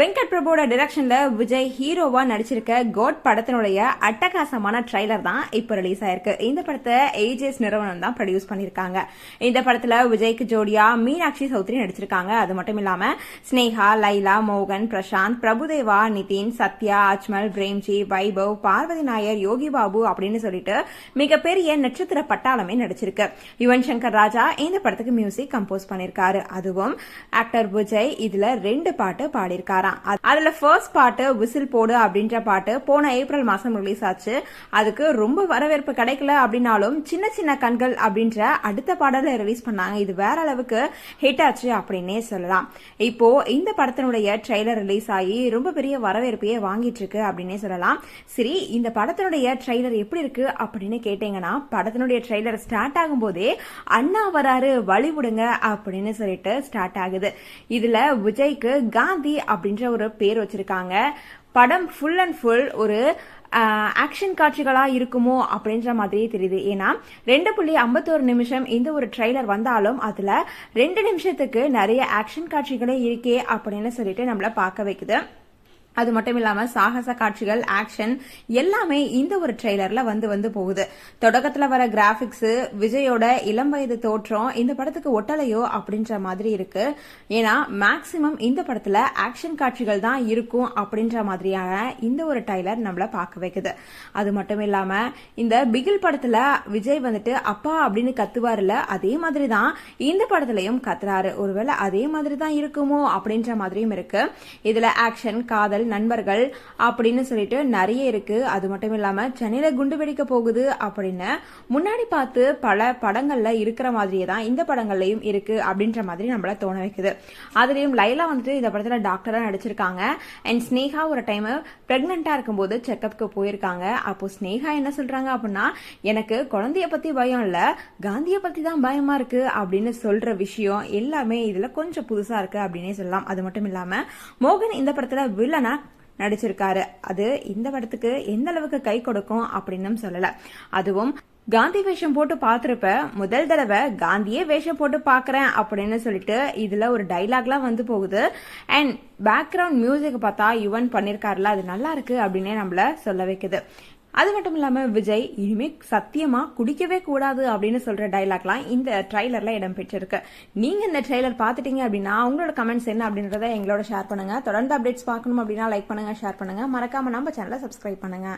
வெங்கட் பிரபுவோட டிரெக்ஷன்ல விஜய் ஹீரோவா நடிச்சிருக்க கோட் படத்தினுடைய அட்டகாசமான ட்ரைலர் தான் இப்போ ரிலீஸ் ஆயிருக்கு. இந்த படத்தை ஏஜிஎஸ் நிறுவனம் தான் ப்ரொடியூஸ் பண்ணிருக்காங்க இந்த படத்துல விஜய்க்கு ஜோடியா மீனாட்சி சௌத்ரி நடிச்சிருக்காங்க. அது மட்டும் இல்லாம ஸ்னேகா லைலா மோகன் பிரசாந்த் பிரபுதேவா நிதின் சத்யா அஜ்மல் பிரேம்ஜி வைபவ் பார்வதி நாயர் யோகி பாபு அப்படின்னு சொல்லிட்டு மிகப்பெரிய நட்சத்திர பட்டாளமே நடிச்சிருக்கு. யுவன் சங்கர் ராஜா இந்த படத்துக்கு மியூசிக் கம்போஸ் பண்ணிருக்காரு அதுவும் ஆக்டர் விஜய் இதுல ரெண்டு பாட்டு பாடியிருக்காராம் தான் அதுல ஃபர்ஸ்ட் பாட்டு விசில் போடு அப்படின்ற பாட்டு போன ஏப்ரல் மாசம் ரிலீஸ் ஆச்சு. அதுக்கு ரொம்ப வரவேற்பு கிடைக்கல அப்படின்னாலும் சின்ன சின்ன கண்கள் அப்படின்ற அடுத்த பாடலை ரிலீஸ் பண்ணாங்க. இது வேற அளவுக்கு ஹிட் ஆச்சு அப்படின்னே சொல்லலாம். இப்போ இந்த படத்தினுடைய ட்ரெய்லர் ரிலீஸ் ஆகி ரொம்ப பெரிய வரவேற்பையே வாங்கிட்டு இருக்கு அப்படின்னே சொல்லலாம். சரி இந்த படத்தினுடைய ட்ரெய்லர் எப்படி இருக்கு அப்படின்னு கேட்டீங்கன்னா படத்தினுடைய ட்ரெய்லர் ஸ்டார்ட் ஆகும் போதே அண்ணா வராரு வழிவிடுங்க அப்படின்னு சொல்லிட்டு ஸ்டார்ட் ஆகுது. இதுல விஜய்க்கு காந்தி அப்படின்ற ஒரு பேர் வச்சிருக்காங்க. படம் ஃபுல் அண்ட் ஃபுல் ஒரு ஆக்ஷன் காட்சிகளா இருக்குமோ அப்படின்ற மாதிரியே தெரியுது. ஏன்னா ரெண்டு புள்ளி ஐம்பத்தோரு நிமிஷம் இந்த ஒரு ட்ரெய்லர் வந்தாலும் அதுல ரெண்டு நிமிஷத்துக்கு நிறைய ஆக்ஷன் காட்சிகளே இருக்கே அப்படின்னு சொல்லிட்டு நம்மள பார்க்க வைக்குது. அது மட்டும் இல்லாம சாகச காட்சிகள் ஆக்ஷன் எல்லாமே இந்த ஒரு ட்ரெய்லர்ல வந்து வந்து போகுது. தொடக்கத்துல வர கிராபிக்ஸ் விஜயோட இளம் வயது தோற்றம் இந்த படத்துக்கு ஒட்டலையோ அப்படின்ற மாதிரி இருக்கு. ஏன்னா மேக்சிமம் இந்த படத்துல ஆக்ஷன் காட்சிகள் தான் இருக்கும் அப்படின்ற மாதிரியான இந்த ஒரு ட்ரெய்லர் நம்மள பார்க்க வைக்குது. அது மட்டும் இல்லாம இந்த பிகில் படத்துல விஜய் வந்துட்டு அப்பா அப்படின்னு கத்துவாருல அதே மாதிரி தான் இந்த படத்துலயும் கத்துறாரு. ஒருவேளை அதே மாதிரி தான் இருக்குமோ அப்படின்ற மாதிரியும் இருக்கு. இதுல ஆக்ஷன் காதல் நண்பர்கள் அப்படின்னு சொல்லிட்டு நிறைய இருக்கு. அது மட்டும் இல்லாம சென்னையில குண்டு வெடிக்க போகுது அப்படின்னு முன்னாடி பார்த்து பல படங்கள்ல இருக்கிற மாதிரியே தான் இந்த படங்கள்லயும் இருக்கு அப்படின்ற மாதிரி நம்மள தோண வைக்குது. அதுலயும் லைலா வந்துட்டு இந்த படத்துல டாக்டரா நடிச்சிருக்காங்க. அண்ட் ஸ்னேகா ஒரு டைம் பிரெக்னெண்டா இருக்கும்போது செக்அப்க்கு போயிருக்காங்க. அப்போ ஸ்னேகா என்ன சொல்றாங்க அப்படின்னா எனக்கு குழந்தைய பத்தி பயம் இல்ல காந்திய பத்தி தான் பயமா இருக்கு அப்படின்னு சொல்ற விஷயம் எல்லாமே இதுல கொஞ்சம் புதுசா இருக்கு அப்படின்னே சொல்லலாம். அது மட்டும் இல்லாம மோகன் இந்த படத்துல வில்லனா நடிச்சிருக்காரு. அது இந்த படத்துக்கு எந்த அளவுக்கு கை கொடுக்கும் அப்படின்னு சொல்லல. அதுவும் காந்தி வேஷம் போட்டு பார்த்திருப்ப முதல் தடவை காந்தியே வேஷம் போட்டு பார்க்கறேன் அப்படின்னு சொல்லிட்டு இதுல ஒரு டைலாக்லாம் வந்து போகுது. அண்ட் பேக்ரவுண்ட் மியூசிக் பார்த்தா யுவன் பண்ணிருக்காருல அது நல்லா இருக்கு அப்படின்னே நம்மள சொல்ல வைக்குது. அது மட்டும் இல்லாமல் விஜய் இனிமே சத்தியமா குடிக்கவே கூடாது அப்படின்னு சொல்ற டைலாக்லாம் இந்த ட்ரைலர்ல இடம் பெற்றிருக்கு. நீங்க இந்த ட்ரைலர் பார்த்துட்டீங்க அப்படின்னா உங்களோட கமெண்ட்ஸ் என்ன அப்படின்றத எங்களோட ஷேர் பண்ணுங்க. தொடர்ந்து அப்டேட்ஸ் பார்க்கணும் அப்படின்னா லைக் பண்ணுங்க ஷேர் பண்ணுங்க. மறக்காம நம்ம சேனலை சப்ஸ்கிரைப் பண்ணுங்க.